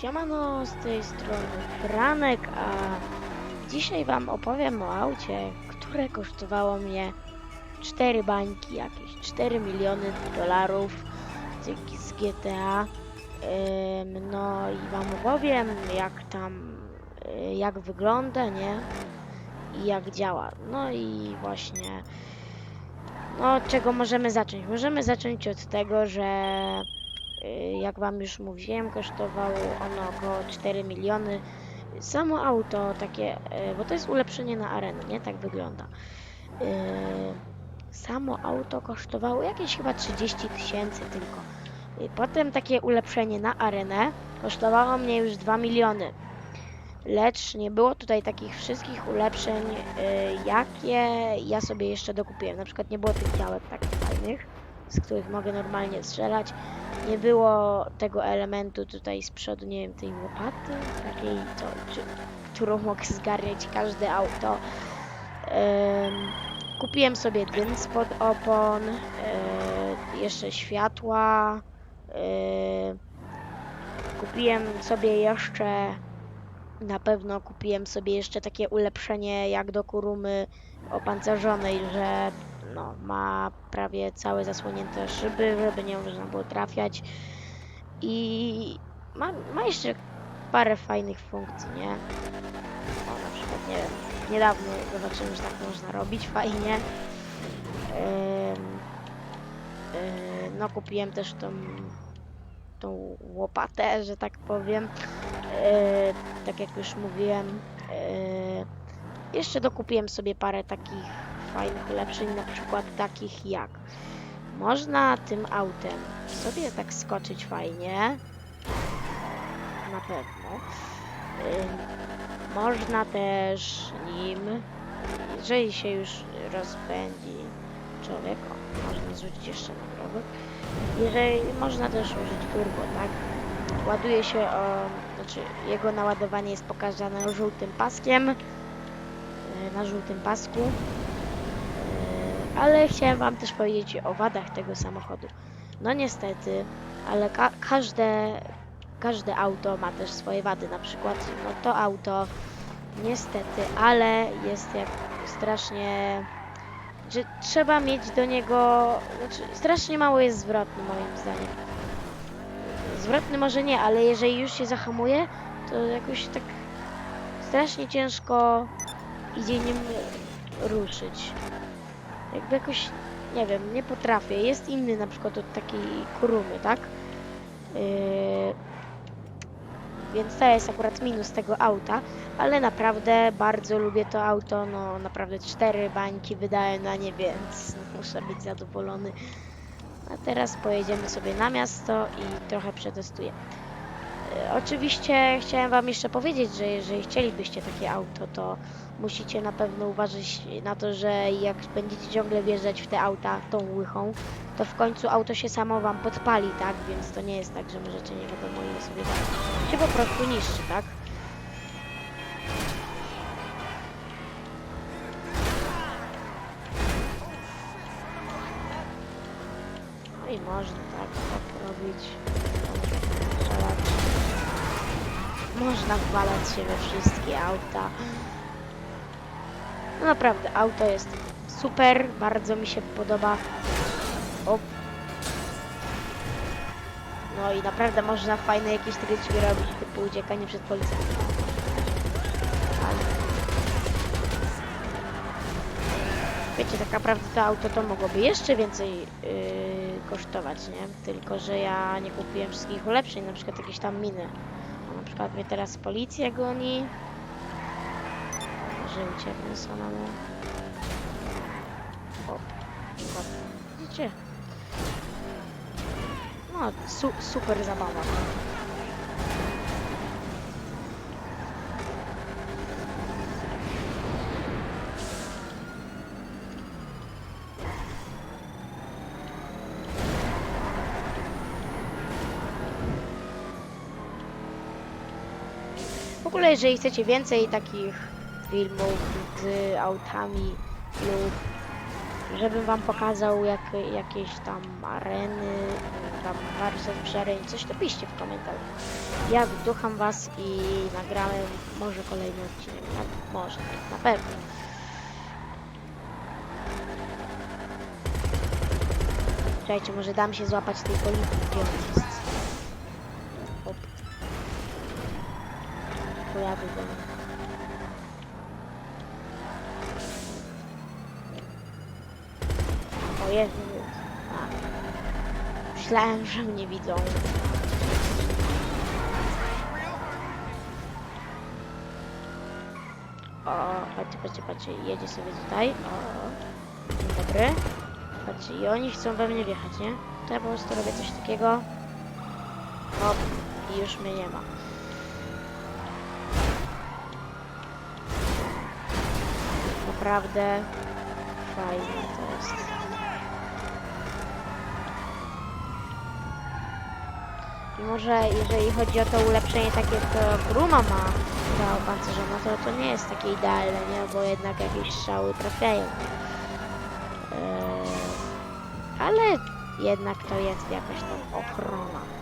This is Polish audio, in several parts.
Siemano, z tej strony Franek, a dzisiaj wam opowiem o aucie, które kosztowało mnie 4 bańki, jakieś 4 miliony dolarów z- GTA. No i wam opowiem jak tam, y, jak wygląda, nie? I jak działa. No i właśnie, no od czego możemy zacząć? Możemy zacząć od tego, że jak wam już mówiłem, kosztowało ono około 4 miliony. Samo auto takie, y, bo to jest ulepszenie na arenę, nie? Tak wygląda. Y, Samo auto kosztowało jakieś chyba 30 tysięcy tylko. Y, Potem takie ulepszenie na arenę kosztowało mnie już 2 miliony. Lecz nie było tutaj takich wszystkich ulepszeń, y, jakie ja sobie jeszcze dokupiłem. Na przykład nie było tych działek takich fajnych, z których mogę normalnie strzelać nie było tego elementu tutaj z przodu, nie wiem, tej łopaty, takiej, to, czy, którą mogę zgarniać każde auto. Em, kupiłem sobie dym spod opon, e, jeszcze światła. e, kupiłem sobie jeszcze, na pewno kupiłem sobie jeszcze takie ulepszenie jak do kurumy opancerzonej, że no, ma prawie całe zasłonięte szyby, żeby nie można było trafiać. I ma, ma jeszcze parę fajnych funkcji, nie? O, na przykład, nie wiem, niedawno zobaczyłem, że tak można robić fajnie. Ym, yy, no, kupiłem też tą, tą łopatę, że tak powiem. Yy, tak jak już mówiłem. Yy, jeszcze dokupiłem sobie parę takich fajnych ulepszeń, na przykład takich jak można tym autem sobie tak skoczyć fajnie, na pewno. Ym, można też nim, jeżeli się już rozpędzi człowiek, o, można zrzucić jeszcze na drogę, jeżeli można też użyć turbo, tak? Ładuje się o, znaczy jego naładowanie jest pokazane żółtym paskiem, y, na żółtym pasku. Ale chciałem Wam też powiedzieć o wadach tego samochodu. No niestety, ale ka każde, każde auto ma też swoje wady. Na przykład no to auto niestety, ale jest jak strasznie, że trzeba mieć do niego, znaczy strasznie mało jest zwrotny moim zdaniem. Zwrotny może nie, ale jeżeli już się zahamuje, to jakoś tak strasznie ciężko idzie nim ruszyć. Jakby jakoś, nie wiem, nie potrafię. Jest inny na przykład od takiej kurumy, tak? Yy, więc to jest akurat minus tego auta, ale naprawdę bardzo lubię to auto. No naprawdę cztery bańki wydałem na nie, więc muszę być zadowolony. A teraz pojedziemy sobie na miasto i trochę przetestuję. E, Oczywiście chciałem Wam jeszcze powiedzieć, że jeżeli chcielibyście takie auto, to musicie na pewno uważać na to, że jak będziecie ciągle wjeżdżać w te auta tą łychą, to w końcu auto się samo Wam podpali, tak? Więc to nie jest tak, że możecie nie wiadomo ile sobie dać. Się po prostu niszczy, tak? No i można tak, tak robić. Można wwalać się we wszystkie auta. No naprawdę, auto jest super, bardzo mi się podoba. No i naprawdę można fajne jakieś tryczki robić, typu uciekanie przed policją. Wiecie, tak naprawdę to auto to mogłoby jeszcze więcej yy, kosztować, nie? Tylko, że ja nie kupiłem wszystkich ulepszeń, na przykład jakieś tam miny. A na przykład mnie teraz policja goni. Że ucieknę samemu. O, przykład. Widzicie? No, su super zabawa. W ogóle, jeżeli chcecie więcej takich filmów z autami lub żebym wam pokazał jak, jakieś tam areny, tam warsztat przy coś to piszcie w komentarzach. Ja wducham was i nagramy może kolejny odcinek, na, może, na pewno. Czekajcie, może dam się złapać tej policji, gdzie on jest. Hop. Pojadę do niej. Myślałem, że mnie widzą. O, patrzcie, patrzcie, patrzcie, jedzie sobie tutaj. O, dzień dobry. Patrzcie, i oni chcą we mnie wjechać, nie? To ja po prostu robię coś takiego. Hop, i już mnie nie ma. Naprawdę fajne to jest. I może jeżeli chodzi o to ulepszenie takie, co Bruma ma ta opancerzona, to to nie jest takie idealne, nie? Bo jednak jakieś strzały trafiają. Eee, ale jednak to jest jakaś tam ochrona.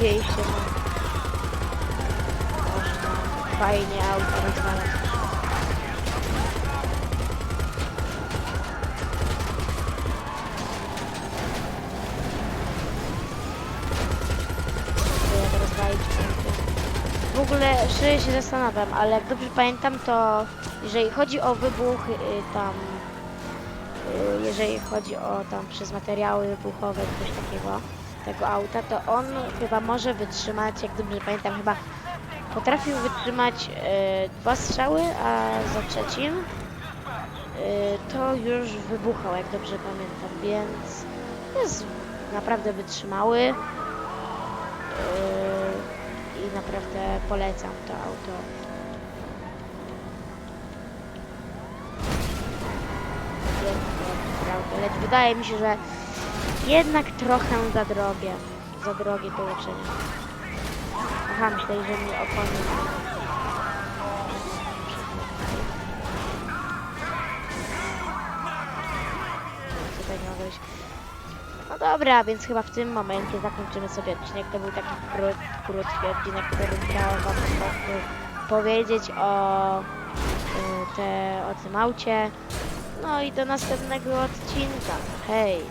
Dzieje się no. Można fajnie auto. W ogóle szczerze się zastanawiam, ale jak dobrze pamiętam, to jeżeli chodzi o wybuch y, tam, y, jeżeli chodzi o tam przez materiały wybuchowe, coś takiego, tego auta, to on chyba może wytrzymać, jak dobrze pamiętam, chyba potrafił wytrzymać y, dwa strzały, a za trzecim y, to już wybuchał, jak dobrze pamiętam, więc jest naprawdę wytrzymały y, i naprawdę polecam to auto. Lecz wydaje mi się, że jednak trochę za drogie, za drogie to leczenie. Aha, myślę, że mnie być. No dobra, więc chyba w tym momencie zakończymy sobie odcinek. To był taki krót, krótki odcinek, który chciałem wam powiedzieć o, y, te, o tym aucie. No i do następnego odcinka. Hej!